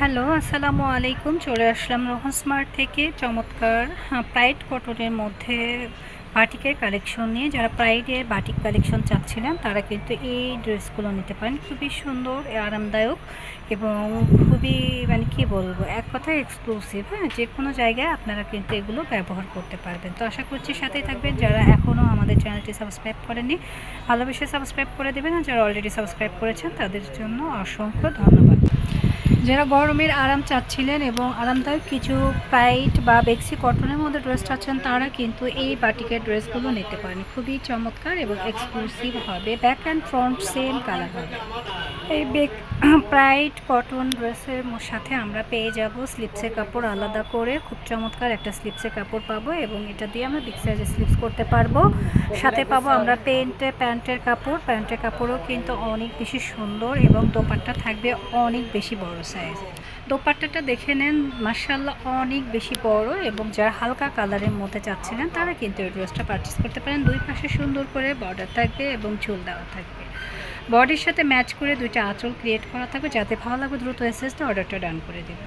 Hello, আসসালামু আলাইকুম। চলে আসলাম রোহন স্মার্ট থেকে। চমৎকার প্রাইড কটনের মধ্যে বাটিকের কালেকশন নিয়ে। যারা প্রাইডের বাটিক কালেকশন চাচ্ছিলেন, তারা কিন্তু এই ড্রেসগুলো নিতে পারেন। খুবই সুন্দর, আরামদায়ক এবং খুবই মানে কি বলব, এক কথায় এক্সক্লুসিভ হ্যাঁ যে কোনো জায়গায় আপনারা কিন্তু এগুলো ব্যবহার করতে পারবেন। তো আশা করছি সাথেই থাকবেন। যারা এখনও আমাদের চ্যানেলটি সাবস্ক্রাইব করেননি, ভালোবেসে সাবস্ক্রাইব করে দেবেন। আর যারা অলরেডি সাবস্ক্রাইব করেছেন, তাদের জন্য অসংখ্য ধন্যবাদ। যারা গরমের আরাম চাচ্ছিলেন এবং আরামদায়ক কিছু প্রাইট বা বেক্সি কটনের মধ্যে ড্রেস চাচ্ছেন, তারা কিন্তু এই বাটিকের ড্রেসগুলো নিতে পারেন। খুবই চমৎকার এবং এক্সক্লুসিভ হবে। Back and front same colour হবে। এই বেক প্রাইট কটন ড্রেসের সাথে আমরা পেয়ে যাব স্লিপসের কাপড় আলাদা করে। খুব চমৎকার একটা স্লিপসের কাপড় পাবো এবং এটা দিয়ে আমরা বিগ স্লিপস করতে পারব। সাথে পাবো আমরা পেন্টে প্যান্টের কাপড়। প্যান্টের কাপড়ও কিন্তু অনেক বেশি সুন্দর এবং দোপাট্টা থাকবে অনেক বেশি বড় সাইজ দোপাট্টাটা দেখে নেন মার্শাল্লাহ অনেক বেশি বড় এবং যারা হালকা কালারের মধ্যে চাচ্ছিলেন, তারা কিন্তু এই ড্রেসটা পারচেস করতে পারেন। দুই পাশে সুন্দর করে বর্ডার থাকবে এবং চুল দেওয়া থাকবে। বডির সাথে ম্যাচ করে দুইটা আঁচল ক্রিয়েট করা থাকবে যাতে ভালো লাগবে, দ্রুত এসএসটা অর্ডারটা ডান করে দেবে।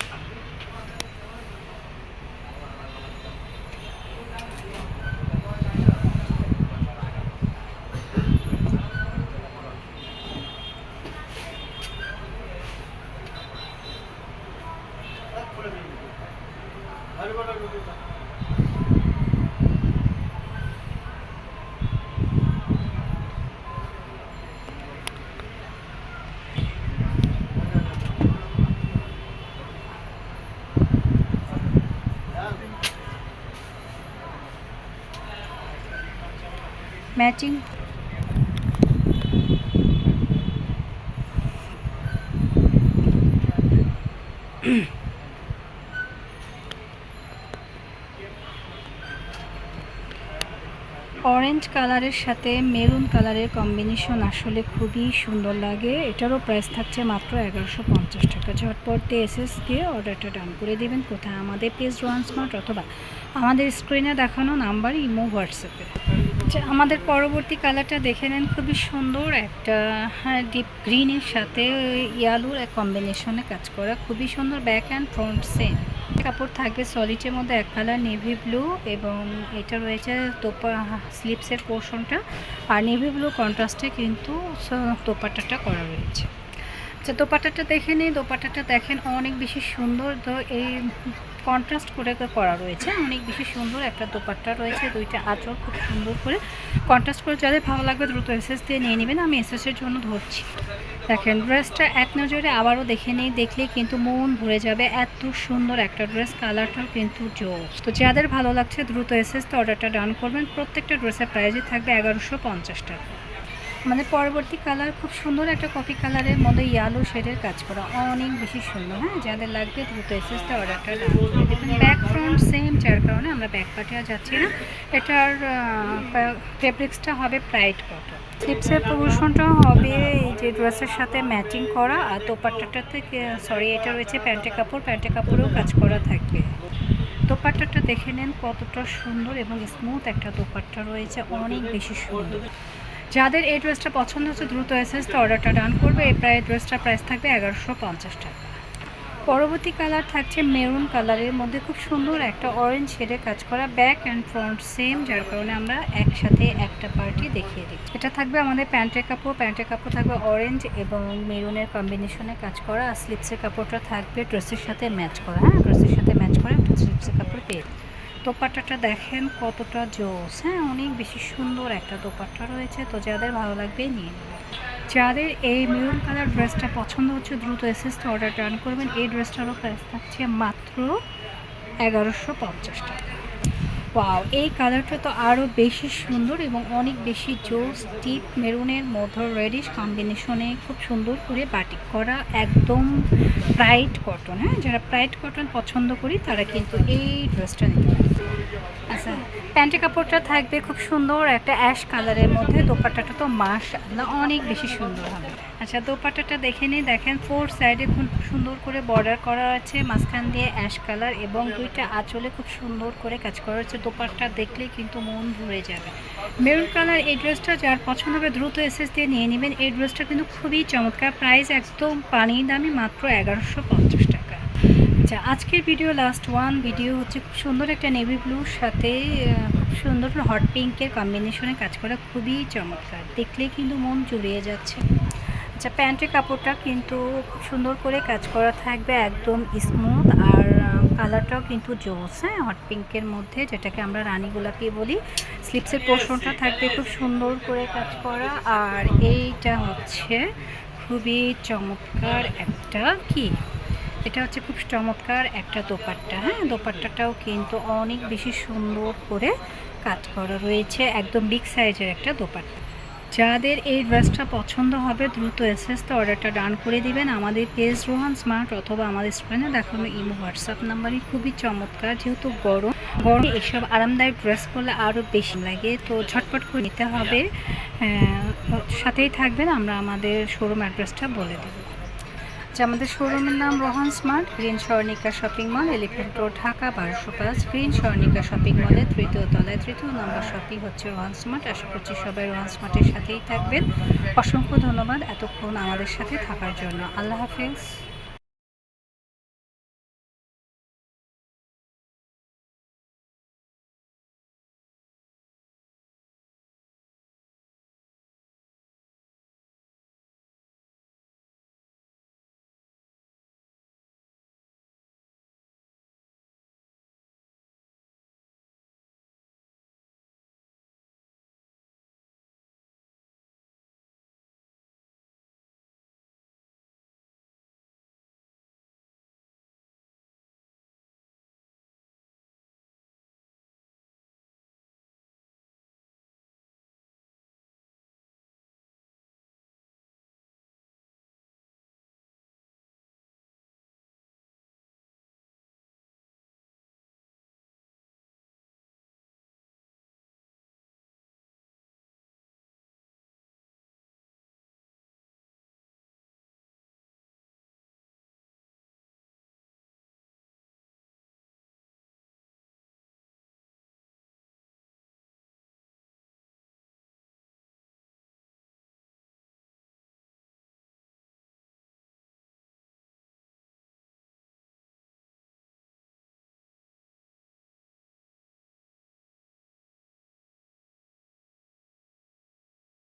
ম্যাচিং অরেঞ্জ কালারের সাথে মেরুন কালারের কম্বিনেশন আসলে খুবই সুন্দর লাগে। এটারও প্রাইস থাকছে মাত্র এগারোশো পঞ্চাশ টাকা। ঝটপট এসএস দিয়ে অর্ডারটা ডান করে দেবেন। কোথায় আমাদের পেজ ওয়ান স্মার্ট অথবা আমাদের স্ক্রিনে দেখানো নাম্বার ইমো হোয়াটসঅ্যাপে আচ্ছা আমাদের পরবর্তী কালারটা দেখে নেন, খুবই সুন্দর একটা হ্যাঁ ডিপ গ্রিনের সাথে ইয়ালুর এক কম্বিনেশনে কাজ করা, খুবই সুন্দর ব্যাক অ্যান্ড ফ্রন্ট সেম কাপড় থাকবে সলিডের মধ্যে এক কালার নেভি ব্লু এবং এটা রয়েছে তোপা স্লিপসের পোর্শনটা আর নেভি ব্লু কন্ট্রাস্টে কিন্তু তোপাটাটা করা রয়েছে। আচ্ছা দোপাট্টাটা দেখে নিই দোপাট্টাটা দেখেন অনেক বেশি সুন্দর। তো এই কন্ট্রাস্ট করে করা রয়েছে, অনেক বেশি সুন্দর একটা দোপাট্টা রয়েছে, দুইটা আঁচল খুব সুন্দর করে কন্ট্রাস্ট করে যাদের ভালো লাগবে দ্রুত এসএস দিয়ে নিয়ে নেবেন। আমি এসএসের জন্য ধরছি। দেখেন ড্রেসটা এক নজরে আবারও দেখে নেই দেখলে কিন্তু মন ভরে যাবে। এত সুন্দর একটা ড্রেস কালারটাও কিন্তু জোস। তো যাদের ভালো লাগছে দ্রুত এসএস তো অর্ডারটা ডান করবেন। প্রত্যেকটা ড্রেসের প্রাইজে থাকবে এগারোশো পঞ্চাশ টাকা। মানে পরবর্তী কালার খুব সুন্দর একটা কফি কালারের মধ্যে ইয়ালো শেডের কাজ করা। অনেক বেশি সুন্দর হ্যাঁ? যাদের লাগবে দ্রুত এসএসটা অর্ডারটা ব্যাক ফ্রন্ট সেম যার কারণে আমরা ব্যাক পার্টে আর যাচ্ছি না। এটার ফেব্রিক্সটা হবে প্রাইড কটন স্লিপসের প্রমোশনটা হবে এই যে ড্রেসের সাথে ম্যাচিং করা, আর দোপাট্টাটাতে সরি এটা রয়েছে প্যান্টের কাপড়। প্যান্টের কাপড়েও কাজ করা থাকবে। দোপাট্টাটা দেখে নেন কতটা সুন্দর এবং স্মুথ একটা দোপাট্টা রয়েছে। অনেক বেশি সুন্দর। যাদের এই ড্রেসটা পছন্দ হচ্ছে, দ্রুত এসএসটা অর্ডারটা ডান করবে। এই প্রায় ড্রেসটার প্রাইস থাকবে এগারোশো পঞ্চাশ টাকা। পরবর্তী কালার থাকছে মেরুন কালারের মধ্যে খুব সুন্দর একটা অরেঞ্জ শেডে কাজ করা ব্যাক অ্যান্ড ফ্রন্ট সেম যার কারণে আমরা একসাথে একটা পার্টি দেখিয়ে দিচ্ছি। এটা থাকবে আমাদের প্যান্টের কাপড়। প্যান্টের কাপড় থাকবে অরেঞ্জ এবং মেরুনের কম্বিনেশনে কাজ করা। আর স্লিপসের কাপড়টা থাকবে ড্রেসের সাথে ম্যাচ করা। হ্যাঁ ড্রেসের সাথে ম্যাচ করা স্লিপসের কাপড় পেয়ে দোপাট্টাটা দেখেন কতটা জোস। হ্যাঁ অনেক বেশি সুন্দর একটা দোপাট্টা রয়েছে। তো যাদের ভালো লাগবে, নিয়ে যাদের এই মেরুন কালার ড্রেসটা পছন্দ হচ্ছে, দ্রুত এসএসটা অর্ডার টার্ন করবেন। এই ড্রেসটারও প্রাইস থাকছে মাত্র এগারোশো পঞ্চাশ টাকা। ওয়াও এই কালারটা তো আরও বেশি সুন্দর এবং অনেক বেশি জোস ডিপ মেরুনের মধ্যে রেডিশ কম্বিনেশনে খুব সুন্দর করে বাটিক করা একদম ব্রাইট কটন হ্যাঁ? যারা ব্রাইট কটন পছন্দ করি, তারা কিন্তু এই ড্রেসটা নিতে পারে। আচ্ছা প্যান্টের কাপড়টা থাকবে খুব সুন্দর একটা অ্যাশ কালারের মধ্যে, দোপাট্টাটা তো মাস অনেক বেশি সুন্দর হবে। আচ্ছা দোপাট্টাটা দেখে নিই। দেখেন ফোর সাইডে খুব সুন্দর করে বর্ডার করা আছে, মাঝখান দিয়ে অ্যাশ কালার এবং দুইটা আঁচলে খুব সুন্দর করে কাজ করা হচ্ছে দোপাট্টা দেখলেই কিন্তু মন ভরে যাবে। মেরুন কালার এই ড্রেসটা যার পছন্দ হবে দ্রুত এসএস দিয়ে নিয়ে নেবেন। এই ড্রেসটা কিন্তু খুবই চমৎকার। প্রাইস একদম পানির দামি মাত্র এগারোশো পঞ্চাশ টাকা। আচ্ছা আজকের ভিডিও লাস্ট ওয়ান ভিডিও হচ্ছে খুব সুন্দর একটা নেভি ব্লুর সাথে খুব সুন্দর হট পিঙ্কের কম্বিনেশনে কাজ করা। খুবই চমৎকার। দেখলেই কিন্তু মন জুড়িয়ে যাচ্ছে। আচ্ছা প্যান্টের কাপড়টা কিন্তু খুব সুন্দর করে কাজ করা থাকবে একদম স্মুথ আর কালারটাও কিন্তু জোস হ্যাঁ? হট পিঙ্কের মধ্যে যেটাকে আমরা রানী গোলাপি বলি। স্লিপসের পোর্শনটা থাকবে খুব সুন্দর করে কাজ করা। আর এইটা হচ্ছে খুবই চমৎকার একটা কি? এটা হচ্ছে খুব চমৎকার একটা দোপাট্টা হ্যাঁ? দোপাট্টাটাও কিন্তু অনেক বেশি সুন্দর করে কাজ করা রয়েছে। একদম বিগ সাইজের একটা দোপাট্টা। যাদের এই ড্রেসটা পছন্দ হবে, দ্রুত এসএসতে অর্ডারটা ডান করে দিবেন। আমাদের পেজ রোহান স্মার্ট অথবা আমাদের স্ক্রিনে দেখানো ইমো হোয়াটসঅ্যাপ নাম্বারই খুবই চমৎকার, যেহেতু গরম। গরমে এইসব আরামদায়ক ড্রেস পরলে আরও বেশি লাগে, তো ঝটপট করে নিতে হবে। সাথেই থাকবেন, আমরা আমাদের শোরুম অ্যাড্রেসটা বলে দেবো। আমাদের শোরুমের নাম Rohan smart, green Swarnika shopping mall elephant road, Dhaka বারোশো পাঁচ, গ্রিন স্বর্ণিকা শপিং মলের তৃতীয় তলায়, তৃতীয় নম্বর শপিং হচ্ছে রোহান স্মার্ট। আশা করছি সবাই রোহান স্মার্টের সাথেই থাকবেন। অসংখ্য ধন্যবাদ এতক্ষণ আমাদের সাথে থাকার জন্য। আল্লাহ হাফেজ।